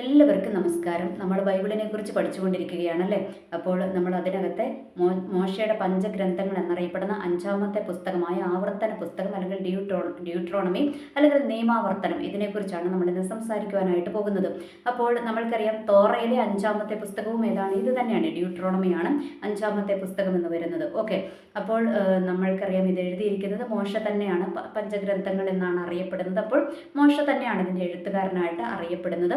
എല്ലാവർക്കും നമസ്കാരം. നമ്മൾ ബൈബിളിനെ കുറിച്ച് പഠിച്ചുകൊണ്ടിരിക്കുകയാണല്ലേ? അപ്പോൾ നമ്മൾ അതിനകത്തെ മോ മോശയുടെ പഞ്ചഗ്രന്ഥങ്ങൾ എന്നറിയപ്പെടുന്ന അഞ്ചാമത്തെ പുസ്തകമായ ആവർത്തന പുസ്തകം അല്ലെങ്കിൽ ഡ്യൂട്രോ ഡ്യൂട്രോണമി അല്ലെങ്കിൽ നിയമാവർത്തനം ഇതിനെക്കുറിച്ചാണ് നമ്മൾ ഇന്ന് സംസാരിക്കുവാനായിട്ട് പോകുന്നത്. അപ്പോൾ നമ്മൾക്കറിയാം തോറയിലെ അഞ്ചാമത്തെ പുസ്തകവും ഏതാണ്? ഇത് തന്നെയാണ് ഡ്യൂട്രോണമിയാണ് അഞ്ചാമത്തെ പുസ്തകം എന്ന് വരുന്നത്. ഓക്കെ. അപ്പോൾ നമ്മൾക്കറിയാം ഇത് എഴുതിയിരിക്കുന്നത് മോശ തന്നെയാണ് പഞ്ചഗ്രന്ഥങ്ങൾ എന്നാണ് അറിയപ്പെടുന്നത്. അപ്പോൾ മോശ തന്നെയാണ് ഇതിന്റെ എഴുത്തുകാരനായിട്ട് അറിയപ്പെടുന്നത്.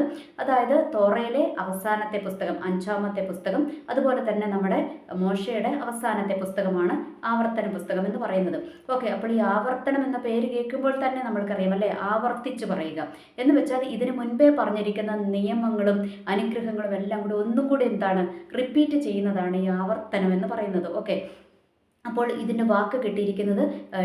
അതായത് തോറയിലെ അവസാനത്തെ പുസ്തകം അഞ്ചാമത്തെ പുസ്തകം അതുപോലെ തന്നെ നമ്മുടെ മോശയുടെ അവസാനത്തെ പുസ്തകമാണ് ആവർത്തന പുസ്തകം എന്ന് പറയുന്നത്. ഓക്കെ അപ്പോൾ ഈ ആവർത്തനം എന്ന പേര് കേൾക്കുമ്പോൾ തന്നെ നമ്മൾക്കറിയാം അല്ലേ? ആവർത്തിച്ച് പറയുക. എന്ന് വെച്ചാൽ ഇതിനു മുൻപേ പറഞ്ഞിരിക്കുന്ന നിയമങ്ങളും അനുഗ്രഹങ്ങളും എല്ലാം കൂടി ഒന്നും കൂടി എന്താണ്? റിപ്പീറ്റ് ചെയ്യുന്നതാണ് ഈ ആവർത്തനം എന്ന് പറയുന്നത്. ഓക്കെ അപ്പോൾ ഇതിന്റെ വാക്ക് കിട്ടിയിരിക്കുന്നത്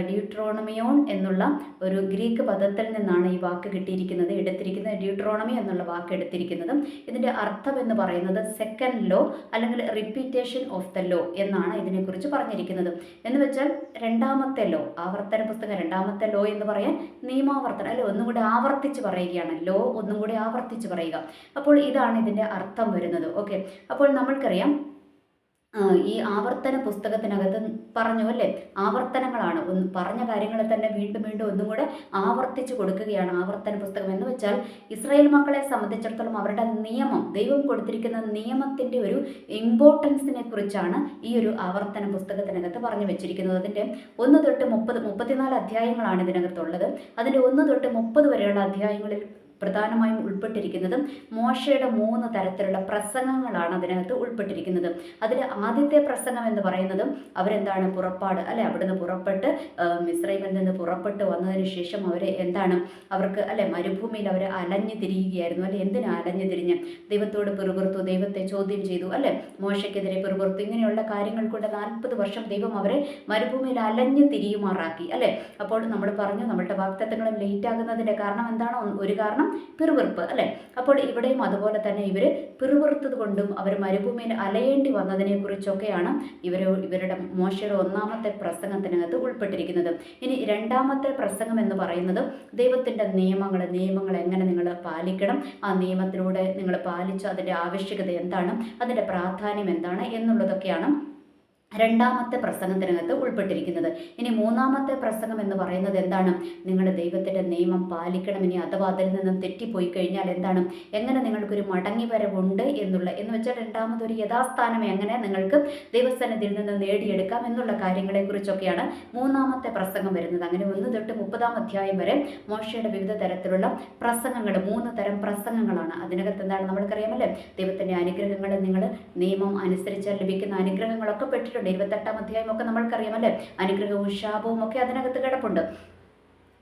ഡ്യൂട്രോണമിയോൺ എന്നുള്ള ഒരു ഗ്രീക്ക് പദത്തിൽ നിന്നാണ് ഈ വാക്ക് കിട്ടിയിരിക്കുന്നത് എടുത്തിരിക്കുന്നത് ഡ്യൂട്രോണമി എന്നുള്ള വാക്ക് എടുത്തിരിക്കുന്നത്. ഇതിന്റെ അർത്ഥം എന്ന് പറയുന്നത് സെക്കൻഡ് ലോ അല്ലെങ്കിൽ റിപ്പീറ്റേഷൻ ഓഫ് ദ ലോ എന്നാണ് ഇതിനെക്കുറിച്ച് പറഞ്ഞിരിക്കുന്നത്. എന്ന് വെച്ചാൽ രണ്ടാമത്തെ ലോ ആവർത്തന പുസ്തകം രണ്ടാമത്തെ ലോ എന്ന് പറയാൻ നിയമാവർത്തനം അല്ലെ ഒന്നും കൂടി ആവർത്തിച്ച് പറയുകയാണ്. ലോ ഒന്നും കൂടി ആവർത്തിച്ച് പറയുക. അപ്പോൾ ഇതാണ് ഇതിന്റെ അർത്ഥം വരുന്നത്. ഓക്കെ അപ്പോൾ നമ്മൾക്കറിയാം ഈ ആവർത്തന പുസ്തകത്തിനകത്ത് പറഞ്ഞു അല്ലേ? ആവർത്തനങ്ങളാണ്. ഒന്ന് പറഞ്ഞ കാര്യങ്ങളെ തന്നെ വീണ്ടും വീണ്ടും ഒന്നും കൂടെ ആവർത്തിച്ചു കൊടുക്കുകയാണ് ആവർത്തന പുസ്തകം എന്ന് വെച്ചാൽ ഇസ്രായേൽ മക്കളെ സംബന്ധിച്ചിടത്തോളം അവരുടെ നിയമം ദൈവം കൊടുത്തിരിക്കുന്ന നിയമത്തിന്റെ ഒരു ഇമ്പോർട്ടൻസിനെ കുറിച്ചാണ് ഈ ഒരു ആവർത്തന പുസ്തകത്തിനകത്ത് പറഞ്ഞു വെച്ചിരിക്കുന്നത്. അതിന്റെ ഒന്ന് തൊട്ട് മുപ്പത് മുപ്പത്തിനാല് അധ്യായങ്ങളാണ് ഇതിനകത്തുള്ളത്. അതിന്റെ ഒന്ന് തൊട്ട് മുപ്പത് വരെയുള്ള അധ്യായങ്ങളിൽ പ്രധാനമായും ഉൾപ്പെട്ടിരിക്കുന്നത് മോശയുടെ മൂന്ന് തരത്തിലുള്ള പ്രസംഗങ്ങളാണ് അതിനകത്ത് ഉൾപ്പെട്ടിരിക്കുന്നത്. അതിൽ ആദ്യത്തെ പ്രസംഗം എന്ന് പറയുന്നത് അവരെന്താണ് പുറപ്പാട് അല്ലെ? അവിടുന്ന് പുറപ്പെട്ട് മിസ്രൈമിൽ നിന്ന് പുറപ്പെട്ട് വന്നതിന് ശേഷം അവർ എന്താണ്? അവർക്ക് അല്ലെ മരുഭൂമിയിൽ അവർ അലഞ്ഞു തിരിയുകയായിരുന്നു അല്ലെ? എന്തിനാ അലഞ്ഞു തിരിഞ്ഞ്? ദൈവത്തോട് പിറുപുറത്തു ദൈവത്തെ ചോദ്യം ചെയ്തു അല്ലെ? മോശയ്ക്കെതിരെ പിറുപുറത്തു ഇങ്ങനെയുള്ള കാര്യങ്ങൾ കൊണ്ട് നാൽപ്പത് വർഷം ദൈവം അവരെ മരുഭൂമിയിൽ അലഞ്ഞു തിരിയുമാറാക്കി അല്ലെ? അപ്പോൾ നമ്മൾ പറഞ്ഞു നമ്മളുടെ വാക്തത്വങ്ങളും ലേറ്റ് ആകുന്നതിന്റെ കാരണം എന്താണ്? ഒരു കാരണം പിറുപിറുപ്പ് അല്ലേ? അപ്പോൾ ഇവിടെയും അതുപോലെ തന്നെ ഇവർ പിറുപിറുത്തത് കൊണ്ടും അവർ മരുഭൂമിയിൽ അലയേണ്ടി വന്നതിനെക്കുറിച്ചൊക്കെയാണ് ഇവർ ഇവരുടെ മോശയുടെ ഒന്നാമത്തെ പ്രസംഗത്തിനകത്ത് ഉൾപ്പെട്ടിരിക്കുന്നത്. ഇനി രണ്ടാമത്തെ പ്രസംഗം എന്ന് പറയുന്നത് ദൈവത്തിന്റെ നിയമങ്ങൾ നിയമങ്ങൾ എങ്ങനെ നിങ്ങൾ പാലിക്കണം ആ നിയമത്തിലൂടെ നിങ്ങൾ പാലിച്ച അതിന്റെ ആവശ്യകത എന്താണ് അതിന്റെ പ്രാധാന്യം എന്താണ് എന്നുള്ളതൊക്കെയാണ് രണ്ടാമത്തെ പ്രസംഗത്തിനകത്ത് ഉൾപ്പെട്ടിരിക്കുന്നത്. ഇനി മൂന്നാമത്തെ പ്രസംഗം എന്ന് പറയുന്നത് എന്താണ്? നിങ്ങളുടെ ദൈവത്തിന്റെ നിയമം പാലിക്കണം ഇനി അഥവാ അതിൽ നിന്നും തെറ്റിപ്പോയി കഴിഞ്ഞാൽ എന്താണ്? എങ്ങനെ നിങ്ങൾക്കൊരു മടങ്ങി വരവുണ്ട് എന്നുള്ള എന്ന് വെച്ചാൽ രണ്ടാമതൊരു യഥാസ്ഥാനം എങ്ങനെ നിങ്ങൾക്ക് ദൈവസ്ഥാനത്തിൽ നിന്ന് നേടിയെടുക്കാം എന്നുള്ള കാര്യങ്ങളെക്കുറിച്ചൊക്കെയാണ് മൂന്നാമത്തെ പ്രസംഗം വരുന്നത്. അങ്ങനെ ഒന്ന് തൊട്ട് മുപ്പതാം അധ്യായം വരെ മോശയുടെ വിവിധ തരത്തിലുള്ള പ്രസംഗങ്ങൾ മൂന്ന് തരം പ്രസംഗങ്ങളാണ്. അതിനകത്ത് എന്താണ് നമ്മൾക്കറിയാമല്ലേ? ദൈവത്തിന്റെ അനുഗ്രഹങ്ങൾ നിങ്ങൾ നിയമം അനുസരിച്ചാൽ ലഭിക്കുന്ന അനുഗ്രഹങ്ങളൊക്കെ പെട്ടിട്ടുണ്ട്. ഇരുപത്തെട്ടാം അധ്യായം ഒക്കെ നമ്മൾക്കറിയാം അല്ലേ? അനുഗ്രഹവും ശാപവും ഒക്കെ അതിനകത്ത് കിടപ്പുണ്ട്.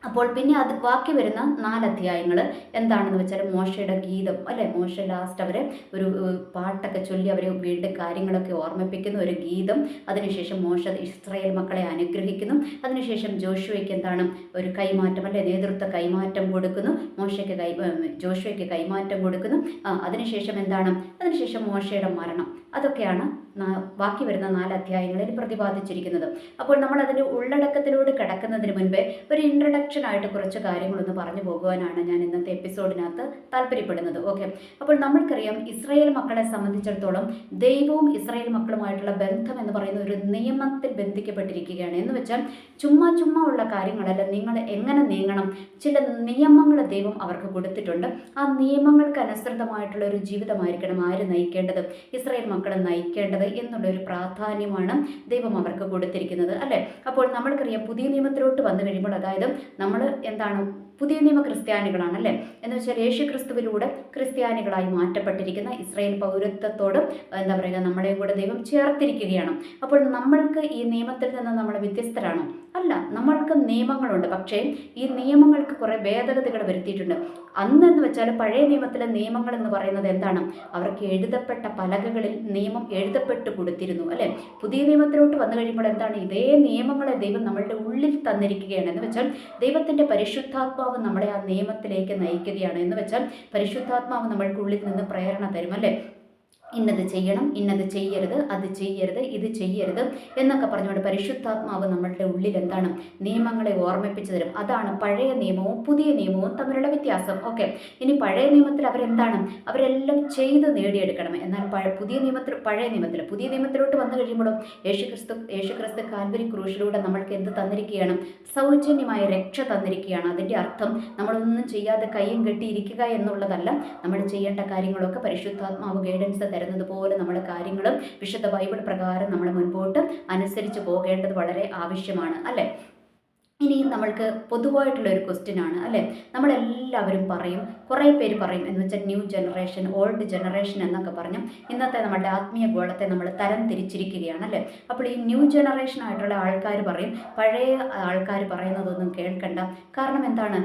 അപ്പോൾ പിന്നെ അത് ബാക്കി വരുന്ന നാല് അധ്യായങ്ങൾ എന്താണെന്ന് വെച്ചാൽ മോശയുടെ ഗീതം അല്ലേ? മോശ ലാസ്റ്റ് അവരെ ഒരു പാട്ടൊക്കെ ചൊല്ലി അവരെ വീണ്ടും കാര്യങ്ങളൊക്കെ ഓർമ്മിപ്പിക്കുന്ന ഒരു ഗീതം. അതിനുശേഷം മോശ ഇസ്രായേൽ മക്കളെ അനുഗ്രഹിക്കുന്നു. അതിനുശേഷം ജോഷുവയ്ക്ക് എന്താണ്? ഒരു കൈമാറ്റം അല്ലെ? നേതൃത്വ കൈമാറ്റം കൊടുക്കുന്നു. മോശയ്ക്ക് കൈ ജോഷുവയ്ക്ക് കൈമാറ്റം കൊടുക്കുന്നു. അതിനുശേഷം എന്താണ്? അതിനുശേഷം മോശയുടെ മരണം. അതൊക്കെയാണ് ബാക്കി വരുന്ന നാല് അധ്യായങ്ങളിൽ പ്രതിപാദിച്ചിരിക്കുന്നത്. അപ്പോൾ നമ്മൾ അതിന്റെ ഉള്ളടക്കത്തിലൂടെ കിടക്കുന്നതിന് മുൻപേ ഒരു ഇൻട്രഡക്ഷൻ ആയിട്ട് കുറച്ച് കാര്യങ്ങളൊന്ന് പറഞ്ഞു പോകുവാനാണ് ഞാൻ ഇന്നത്തെ എപ്പിസോഡിനകത്ത് താല്പര്യപ്പെടുന്നത്. ഓക്കെ. അപ്പോൾ നമ്മൾക്കറിയാം ഇസ്രായേൽ മക്കളെ സംബന്ധിച്ചിടത്തോളം ദൈവവും ഇസ്രായേൽ മക്കളുമായിട്ടുള്ള ബന്ധം എന്ന് പറയുന്ന ഒരു നിയമത്തിൽ ബന്ധിക്കപ്പെട്ടിരിക്കുകയാണ്. എന്ന് വെച്ചാൽ ചുമ്മാ ചുമ്മാ ഉള്ള കാര്യങ്ങളല്ല. നിങ്ങൾ എങ്ങനെ നീങ്ങണം? ചില നിയമങ്ങൾ ദൈവം അവർക്ക് കൊടുത്തിട്ടുണ്ട്. ആ നിയമങ്ങൾക്ക് അനുസൃതമായിട്ടുള്ള ഒരു ജീവിതമായിരിക്കണം ആര് നയിക്കേണ്ടത്? ഇസ്രായേൽ മക്കളെ നയിക്കേണ്ടത് എന്നുള്ള ഒരു പ്രാധാന്യമാണ് ദൈവം അവർക്ക് കൊടുത്തിരിക്കുന്നത് അല്ലേ? അപ്പോൾ നമ്മൾക്കറിയാം പുതിയ നിയമത്തിലോട്ട് വന്നു കഴിയുമ്പോൾ അതായത് നമ്മൾ എന്താണ് പുതിയ നിയമ ക്രിസ്ത്യാനികളാണ് അല്ലേ? എന്ന് വെച്ചാൽ യേശു ക്രിസ്തുവിലൂടെ ക്രിസ്ത്യാനികളായി മാറ്റപ്പെട്ടിരിക്കുന്ന ഇസ്രായേൽ പൗരത്വത്തോട് എന്താ പറയുക നമ്മളെയും കൂടെ ദൈവം ചേർത്തിരിക്കുകയാണ്. അപ്പോൾ നമ്മൾക്ക് ഈ നിയമത്തിൽ നിന്ന് നമ്മൾ വ്യത്യസ്തരാണോ? അല്ല നമ്മൾക്ക് നിയമങ്ങളുണ്ട്. പക്ഷേ ഈ നിയമങ്ങൾക്ക് കുറേ ഭേദഗതികൾ വരുത്തിയിട്ടുണ്ട്. അന്ന് എന്ന് വെച്ചാൽ പഴയ നിയമത്തിലെ നിയമങ്ങൾ എന്ന് പറയുന്നത് എന്താണ്? അവർക്ക് എഴുതപ്പെട്ട പലകകളിൽ നിയമം എഴുതപ്പെട്ട് കൊടുത്തിരുന്നു അല്ലേ? പുതിയ നിയമത്തിലോട്ട് വന്നു കഴിയുമ്പോൾ എന്താണ്? ഇതേ നിയമങ്ങളെ ദൈവം നമ്മളുടെ ഉള്ളിൽ തന്നിരിക്കുകയാണ്. എന്ന് വെച്ചാൽ ദൈവത്തിന്റെ പരിശുദ്ധാത്മാവ് നമ്മളെ ആ നിയമത്തിലേക്ക് നയിക്കുകയാണ്. എന്ന് വെച്ചാൽ പരിശുദ്ധാത്മാവ് നമ്മൾക്ക് ഉള്ളിൽ നിന്ന് പ്രേരണ തരും അല്ലേ? ഇന്നത് ചെയ്യണം ഇന്നത് ചെയ്യരുത് അത് ചെയ്യരുത് ഇത് ചെയ്യരുത് എന്നൊക്കെ പറഞ്ഞുകൊണ്ട് പരിശുദ്ധാത്മാവ് നമ്മളുടെ ഉള്ളിൽ എന്താണ് നിയമങ്ങളെ ഓർമ്മിപ്പിച്ചു തരും. അതാണ് പഴയ നിയമവും പുതിയ നിയമവും തമ്മിലുള്ള വ്യത്യാസം. ഓക്കെ ഇനി പഴയ നിയമത്തിൽ അവരെന്താണ്? അവരെല്ലാം ചെയ്ത് നേടിയെടുക്കണം. എന്നാൽ പുതിയ നിയമത്തിൽ പഴയ നിയമത്തിൽ പുതിയ നിയമത്തിലോട്ട് വന്നു കഴിയുമ്പോഴും യേശുക്രിസ്തു യേശുക്രിസ്തു കാൽവരി ക്രൂശിലൂടെ നമ്മൾക്ക് എന്ത് തന്നിരിക്കുകയാണ്? സൗജന്യമായ രക്ഷ തന്നിരിക്കുകയാണ്. അതിന്റെ അർത്ഥം നമ്മളൊന്നും ചെയ്യാതെ കയ്യും കെട്ടിയിരിക്കുക എന്നുള്ളതല്ല. നമ്മൾ ചെയ്യേണ്ട കാര്യങ്ങളൊക്കെ പരിശുദ്ധാത്മാവ് ഗൈഡൻസ് തരുന്നത് പോലെ നമ്മുടെ കാര്യങ്ങളും വിശുദ്ധ ബൈബിൾ പ്രകാരം നമ്മൾ മുൻപോട്ട് അനുസരിച്ച് പോകേണ്ടത് വളരെ ആവശ്യമാണ് അല്ലേ? ഇനി നമ്മൾക്ക് പൊതുവായിട്ടുള്ള ഒരു ക്വസ്റ്റ്യൻ ആണ് അല്ലേ? നമ്മളെല്ലാവരും പറയും കുറേ പേര് പറയും എന്ന് വെച്ചാൽ ന്യൂ ജനറേഷൻ ഓൾഡ് ജനറേഷൻ എന്നൊക്കെ പറഞ്ഞു ഇന്നത്തെ നമ്മുടെ ആത്മീയ ഗോളത്തെ നമ്മൾ തരം തിരിച്ചിരിക്കുകയാണ് അല്ലേ? അപ്പോൾ ഈ ന്യൂ ജനറേഷൻ ആയിട്ടുള്ള ആൾക്കാർ പറയും പഴയ ആൾക്കാർ പറയുന്നതൊന്നും കേൾക്കണ്ട. കാരണം എന്താണ്?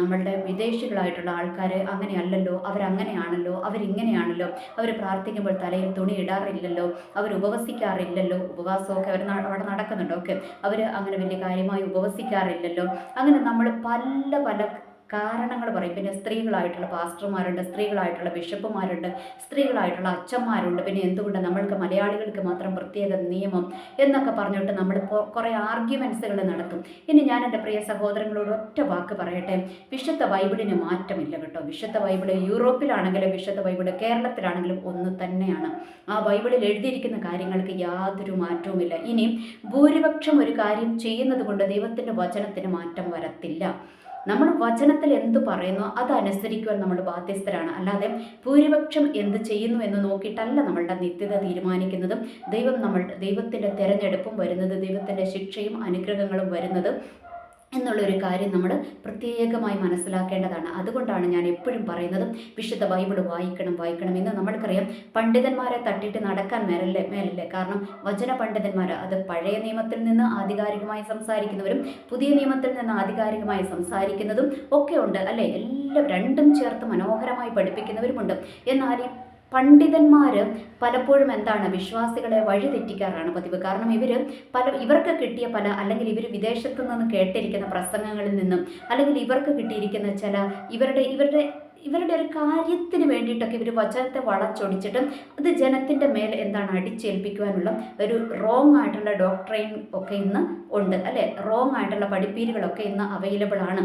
നമ്മളുടെ വിദേശികളായിട്ടുള്ള ആൾക്കാർ അങ്ങനെയല്ലല്ലോ അവരങ്ങനെയാണല്ലോ അവരിങ്ങനെയാണല്ലോ. അവർ പ്രാർത്ഥിക്കുമ്പോൾ തലയിൽ തുണി ഇടാറില്ലല്ലോ അവർ ഉപവസിക്കാറില്ലല്ലോ ഉപവാസമൊക്കെ അവർ അവിടെ നടക്കുന്നുണ്ടോ. ഓക്കെ. അവർ അങ്ങനെ വലിയ കാര്യമായി ഉപവസിക്കാറില്ലല്ലോ. അങ്ങനെ നമ്മൾ പല പല കാരണങ്ങൾ പറയും. പിന്നെ സ്ത്രീകളായിട്ടുള്ള പാസ്റ്റർമാരുണ്ട് സ്ത്രീകളായിട്ടുള്ള ബിഷപ്പുമാരുണ്ട് സ്ത്രീകളായിട്ടുള്ള അച്ഛന്മാരുണ്ട്. പിന്നെ എന്തുകൊണ്ട് നമ്മൾക്ക് മലയാളികൾക്ക് മാത്രം പ്രത്യേക നിയമം എന്നൊക്കെ പറഞ്ഞിട്ട് നമ്മൾ കുറേ ആർഗ്യുമെൻസുകൾ നടത്തും. ഇനി ഞാൻ എന്റെ പ്രിയ സഹോദരങ്ങളോട് ഒറ്റ വാക്ക് പറയട്ടെ. വിശുദ്ധ ബൈബിളിന് മാറ്റമില്ല കേട്ടോ. വിശുദ്ധ ബൈബിൾ യൂറോപ്പിലാണെങ്കിലും വിശുദ്ധ ബൈബിൾ കേരളത്തിലാണെങ്കിലും ഒന്ന് തന്നെയാണ്. ആ ബൈബിളിൽ എഴുതിയിരിക്കുന്ന കാര്യങ്ങൾക്ക് യാതൊരു മാറ്റവുമില്ല. ഇനി ഭൂരിപക്ഷം ഒരു കാര്യം ചെയ്യുന്നത് കൊണ്ട് ദൈവത്തിന്റെ വചനത്തിന് മാറ്റം വരത്തില്ല. നമ്മൾ വചനത്തിൽ എന്ത് പറയുന്നു അതനുസരിക്കുവാൻ നമ്മൾ ബാധ്യസ്ഥരാണ്. അല്ലാതെ ഭൂരിപക്ഷം എന്ത് ചെയ്യുന്നു എന്ന് നോക്കിയിട്ടല്ല നമ്മളുടെ നിത്യത തീരുമാനിക്കുന്നതും ദൈവം നമ്മൾ ദൈവത്തിന്റെ തിരഞ്ഞെടുപ്പും വരുന്നത് ദൈവത്തിന്റെ ശിക്ഷയും അനുഗ്രഹങ്ങളും വരുന്നത്. എന്നുള്ളൊരു കാര്യം നമ്മൾ പ്രത്യേകമായി മനസ്സിലാക്കേണ്ടതാണ്. അതുകൊണ്ടാണ് ഞാൻ എപ്പോഴും പറയുന്നത് വിശുദ്ധ ബൈബിൾ വായിക്കണം വായിക്കണം എന്ന് നമ്മൾക്കറിയാം. പണ്ഡിതന്മാരെ തട്ടിട്ട് നടക്കാൻ മേലല്ലേ മേലല്ലേ? കാരണം വചന പണ്ഡിതന്മാർ അത് പഴയ നിയമത്തിൽ നിന്ന് ആധികാരികമായി സംസാരിക്കുന്നവരും പുതിയ നിയമത്തിൽ നിന്ന് ആധികാരികമായി സംസാരിക്കുന്നതും ഒക്കെ ഉണ്ട് അല്ലേ? എല്ലാം രണ്ടും ചേർത്ത് മനോഹരമായി പഠിപ്പിക്കുന്നവരുമുണ്ട്. എന്നാൽ പണ്ഡിതന്മാർ പലപ്പോഴും എന്താണ് വിശ്വാസികളെ വഴിതെറ്റിക്കാറാണ് പതിവ്. കാരണം ഇവർ പല ഇവർക്ക് കിട്ടിയ പല അല്ലെങ്കിൽ ഇവർ വിദേശത്തു നിന്ന് കേട്ടിരിക്കുന്ന പ്രസംഗങ്ങളിൽ നിന്നും അല്ലെങ്കിൽ ഇവർക്ക് കിട്ടിയിരിക്കുന്ന ചില ഇവരുടെ ഇവരുടെ ഇവരുടെ ഒരു കാര്യത്തിന് വേണ്ടിയിട്ടൊക്കെ ഇവർ വചനത്തെ വളച്ചൊടിച്ചിട്ടും അത് ജനത്തിന്റെ മേൽ എന്താണ് അടിച്ചേൽപ്പിക്കുവാനുള്ള ഒരു റോങ് ആയിട്ടുള്ള ഡോക്ട്രൈൻ ഒക്കെ ഇന്ന് ഉണ്ട്. അല്ലേ? റോങ് ആയിട്ടുള്ള പഠിപ്പീരുകളൊക്കെ ഇന്ന് അവൈലബിൾ ആണ്.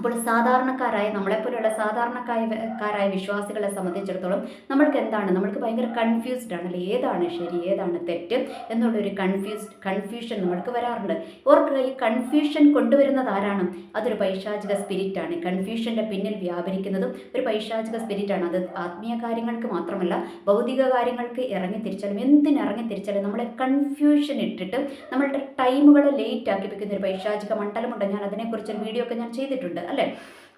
അപ്പോൾ സാധാരണക്കാരായ നമ്മളെപ്പോലെയുള്ള സാധാരണക്കാരായ വിശ്വാസികളെ സംബന്ധിച്ചിടത്തോളം നമ്മൾക്ക് എന്താണ്? നമ്മൾക്ക് ഭയങ്കര കൺഫ്യൂസ്ഡ് ആണ് അല്ലെ? ഏതാണ് ശരി? ഏതാണ് തെറ്റ്? എന്നുള്ളൊരു കൺഫ്യൂസ്ഡ് കൺഫ്യൂഷൻ നമ്മൾക്ക് വരാറുണ്ട്. ഓർക്കുക ഈ കൺഫ്യൂഷൻ കൊണ്ടുവരുന്നത് ആരാണ്? അതൊരു പൈശാചിക സ്പിരിറ്റാണ് കൺഫ്യൂഷന്റെ പിന്നിൽ വ്യാപരിക്കുന്നതും ഒരു പൈശാചിക സ്പിരിറ്റാണ് അത് ആത്മീയ കാര്യങ്ങൾക്ക് മാത്രമല്ല ഭൗതിക കാര്യങ്ങൾക്ക് ഇറങ്ങി തിരിച്ചാലും എന്തിനിറങ്ങി തിരിച്ചാലും നമ്മളെ കൺഫ്യൂഷൻ ഇട്ടിട്ട് നമ്മളുടെ ടൈമുകളെ ലേറ്റ് ആക്കി വെക്കുന്ന ഒരു പൈശാചിക മണ്ഡലമുണ്ട്. ഞാൻ അതിനെക്കുറിച്ചൊരു വീഡിയോ ഒക്കെ ഞാൻ ചെയ്തിട്ടുണ്ട്. അല്ലേ?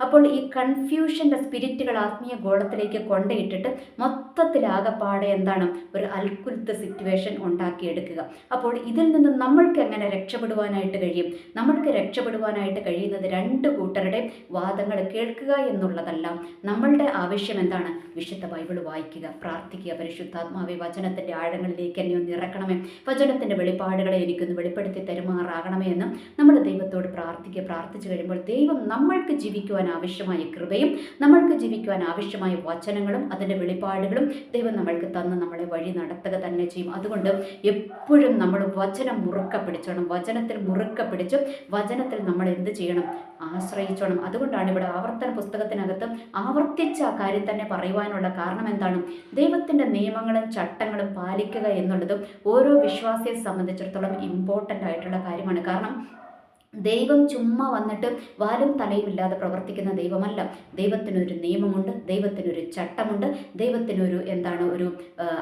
അപ്പോൾ ഈ കൺഫ്യൂഷന്റെ സ്പിരിറ്റുകൾ ആത്മീയ ഗോളത്തിലേക്ക് കൊണ്ടയിട്ടിട്ട് മൊത്തത്തിലാകപ്പാടെ എന്താണ്? ഒരു അൽക്കുലത്ത് സിറ്റുവേഷൻ ഉണ്ടാക്കിയെടുക്കുക. അപ്പോൾ ഇതിൽ നിന്ന് നമ്മൾക്ക് എങ്ങനെ രക്ഷപ്പെടുവാനായിട്ട് കഴിയും? നമ്മൾക്ക് രക്ഷപ്പെടുവാനായിട്ട് കഴിയുന്നത് രണ്ട് കൂട്ടരുടെ വാദങ്ങൾ കേൾക്കുക എന്നുള്ളതല്ല. നമ്മളുടെ ആവശ്യം എന്താണ്? വിശുദ്ധ ബൈബിൾ വായിക്കുക പ്രാർത്ഥിക്കുക പരിശുദ്ധാത്മാവെ വചനത്തിന്റെ ആഴങ്ങളിലേക്ക് എന്നെ ഒന്ന് ഇറക്കണമേ. വചനത്തിന്റെ വെളിപ്പാടുകളെ എനിക്കൊന്ന് വെളിപ്പെടുത്തി തരുമാറാകണമേ എന്ന് നമ്മൾ ദൈവത്തോട് പ്രാർത്ഥിക്കുക പ്രാർത്ഥിച്ചു കഴിയുമ്പോൾ ദൈവം നമ്മൾക്ക് ജീവിക്കുവാൻ ആവശ്യമായ കൃപയും നമ്മൾക്ക് ജീവിക്കുവാൻ ആവശ്യമായ വചനങ്ങളും അതിന്റെ വെളിപ്പാടുകളും ദൈവം നമ്മൾക്ക് തന്ന് നമ്മളെ വഴി നടത്തുക തന്നെ ചെയ്യും. അതുകൊണ്ട് എപ്പോഴും നമ്മൾ വചനം മുറുക്ക പിടിച്ചോണം. വചനത്തിൽ മുറുക്ക പിടിച്ച് വചനത്തിൽ നമ്മൾ എന്ത് ചെയ്യണം? ആശ്രയിച്ചോണം. അതുകൊണ്ടാണ് ഇവിടെ ആവർത്തന പുസ്തകത്തിനകത്ത് ആവർത്തിച്ച ആ കാര്യം തന്നെ പറയുവാനുള്ള കാരണം എന്താണ്? ദൈവത്തിന്റെ നിയമങ്ങളും ചട്ടങ്ങളും പാലിക്കുക എന്നുള്ളതും ഓരോ വിശ്വാസിയെ സംബന്ധിച്ചിടത്തോളം ഇമ്പോർട്ടന്റ് ആയിട്ടുള്ള കാര്യമാണ്. കാരണം ദൈവം ചുമ്മാ വന്നിട്ട് വാലും തലയുമില്ലാതെ പ്രവർത്തിക്കുന്ന ദൈവമല്ല. ദൈവത്തിനൊരു നിയമമുണ്ട് ദൈവത്തിനൊരു ചട്ടമുണ്ട് ദൈവത്തിനൊരു എന്താണ് ഒരു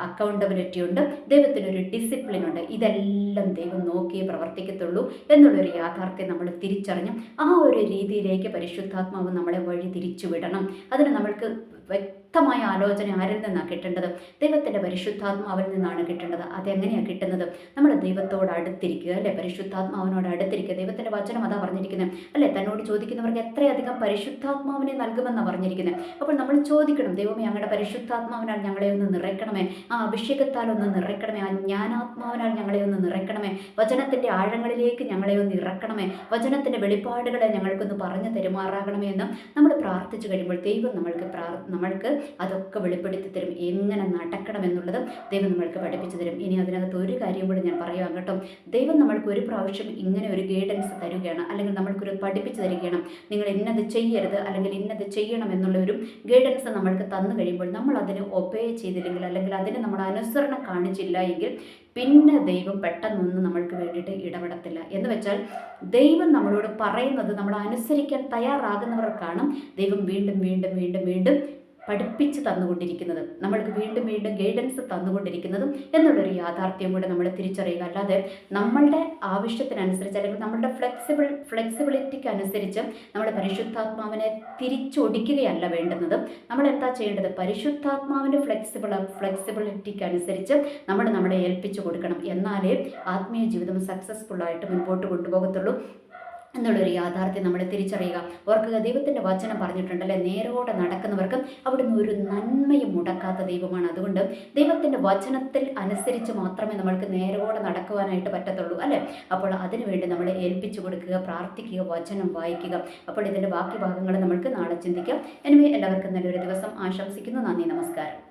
അക്കൗണ്ടബിലിറ്റി ഉണ്ട് ദൈവത്തിനൊരു ഡിസിപ്ലിൻ ഉണ്ട്. ഇതെല്ലാം ദൈവം നോക്കിയേ പ്രവർത്തിക്കത്തുള്ളൂ എന്നുള്ളൊരു യാഥാർത്ഥ്യം നമ്മൾ തിരിച്ചറിഞ്ഞ് ആ ഒരു രീതിയിലേക്ക് പരിശുദ്ധാത്മാവ് നമ്മളെ വഴി തിരിച്ചുവിടണം അതിന് നമ്മൾക്ക് വ്യക്തമായ ആലോചന ആരിൽ നിന്നാണ് കിട്ടേണ്ടത്? ദൈവത്തിന്റെ പരിശുദ്ധാത്മാവിൽ നിന്നാണ് കിട്ടേണ്ടത്. അതെങ്ങനെയാണ് കിട്ടുന്നത്? നമ്മൾ ദൈവത്തോട് അടുത്തിരിക്കുക അല്ലേ? പരിശുദ്ധാത്മാവിനോട് അടുത്തിരിക്കുക. ദൈവത്തിന്റെ വചനം അതാ പറഞ്ഞിരിക്കുന്നത് അല്ലേ? തന്നോട് ചോദിക്കുന്നവർക്ക് എത്രയധികം പരിശുദ്ധാത്മാവിനെ നൽകുമെന്നാണ് പറഞ്ഞിരിക്കുന്നത് അപ്പോൾ നമ്മൾ ചോദിക്കണം ദൈവമേ ഞങ്ങളുടെ പരിശുദ്ധാത്മാവിനാൽ ഞങ്ങളെ ഒന്ന് നിറയ്ക്കണമേ. ആ അഭിഷേകത്താൽ ഒന്ന് നിറയ്ക്കണമേ. ആ ജ്ഞാനാത്മാവിനാൽ ഞങ്ങളെ ഒന്ന് നിറയ്ക്കണമേ. വചനത്തിന്റെ ആഴങ്ങളിലേക്ക് ഞങ്ങളെ ഒന്ന് ഇറക്കണമേ. വചനത്തിന്റെ വെളിപ്പാടുകളെ ഞങ്ങൾക്കൊന്ന് പറഞ്ഞു തരുമാറാകണമേ എന്ന് നമ്മൾ പ്രാർത്ഥിച്ചു കഴിയുമ്പോൾ ദൈവം നമ്മൾക്ക് പ്രാർ നമ്മൾക്ക് അതൊക്കെ വെളിപ്പെടുത്തി തരും. എങ്ങനെ നടക്കണം എന്നുള്ളത് ദൈവം നമ്മൾക്ക് പഠിപ്പിച്ചു തരും. ഇനി അതിനകത്ത് ഒരു കാര്യം കൂടി ഞാൻ പറയാം കേട്ടോ. ദൈവം നമ്മൾക്ക് ഒരു പ്രാവശ്യം ഇങ്ങനെ ഒരു ഗൈഡൻസ് തരികയാണ്. അല്ലെങ്കിൽ നമ്മൾക്കൊരു പഠിപ്പിച്ചു തരികയാണ്. നിങ്ങൾ ഇന്നത് ചെയ്യരുത് അല്ലെങ്കിൽ ഇന്നത് ചെയ്യണം എന്നുള്ള ഒരു ഗൈഡൻസ് നമ്മൾക്ക് തന്നു കഴിയുമ്പോൾ നമ്മൾ അതിന് ഒബേ ചെയ്തില്ലെങ്കിൽ അല്ലെങ്കിൽ അതിന് നമ്മൾ അനുസരണം കാണിച്ചില്ല എങ്കിൽ പിന്നെ ദൈവം പെട്ടെന്നൊന്നും നമ്മൾക്ക് വേണ്ടിയിട്ട് ഇടപെടത്തില്ല. എന്ന് വെച്ചാൽ ദൈവം നമ്മളോട് പറയുന്നത് നമ്മൾ അനുസരിക്കാൻ തയ്യാറാകുന്നവർക്കാണ് ദൈവം വീണ്ടും വീണ്ടും വീണ്ടും വീണ്ടും പഠിപ്പിച്ച് തന്നുകൊണ്ടിരിക്കുന്നത് നമ്മൾക്ക് വീണ്ടും വീണ്ടും ഗൈഡൻസ് തന്നുകൊണ്ടിരിക്കുന്നതും എന്നുള്ളൊരു യാഥാർത്ഥ്യം കൂടെ നമ്മൾ തിരിച്ചറിയുക. അല്ലാതെ നമ്മളുടെ ആവശ്യത്തിനനുസരിച്ച് അല്ലെങ്കിൽ നമ്മളുടെ ഫ്ലെക്സിബിൾ ഫ്ലെക്സിബിലിറ്റിക്ക് അനുസരിച്ച് നമ്മുടെ പരിശുദ്ധാത്മാവിനെ തിരിച്ചൊടിക്കുകയല്ല വേണ്ടുന്നത്. നമ്മൾ എന്താ ചെയ്യേണ്ടത്? പരിശുദ്ധാത്മാവിന്റെ ഫ്ലെക്സിബിൾ ഫ്ലെക്സിബിലിറ്റിക്ക് അനുസരിച്ച് നമ്മൾ നമ്മളെ ഏൽപ്പിച്ചു കൊടുക്കണം. എന്നാലേ ആത്മീയ ജീവിതം സക്സസ്ഫുൾ ആയിട്ട് മുൻപോട്ട് കൊണ്ടുപോകത്തുള്ളൂ. എന്നുള്ളൊരു യാഥാർത്ഥ്യം നമ്മൾ തിരിച്ചറിയുക. ഓർക്കുക ദൈവത്തിന്റെ വചനം പറഞ്ഞിട്ടുണ്ടല്ലേ? നേരോടെ നടക്കുന്നവർക്ക് അവിടുന്ന് ഒരു നന്മയും മുടക്കാത്ത ദൈവമാണ്. അതുകൊണ്ട് ദൈവത്തിന്റെ വചനത്തിൽ അനുസരിച്ച് മാത്രമേ നമ്മൾക്ക് നേരോടെ നടക്കുവാനായിട്ട് പറ്റത്തുള്ളൂ അല്ലേ? അപ്പോൾ അതിനുവേണ്ടി നമ്മൾ ഏൽപ്പിച്ചു കൊടുക്കുക പ്രാർത്ഥിക്കുക വചനം വായിക്കുക. അപ്പോൾ ഇതിന്റെ ബാക്കി ഭാഗങ്ങൾ നമ്മൾക്ക് നാളെ ചിന്തിക്കാം. എനിവേ എല്ലാവർക്കും നല്ലൊരു ദിവസം. ആശംസിക്കുന്നു. നന്ദി. നമസ്കാരം.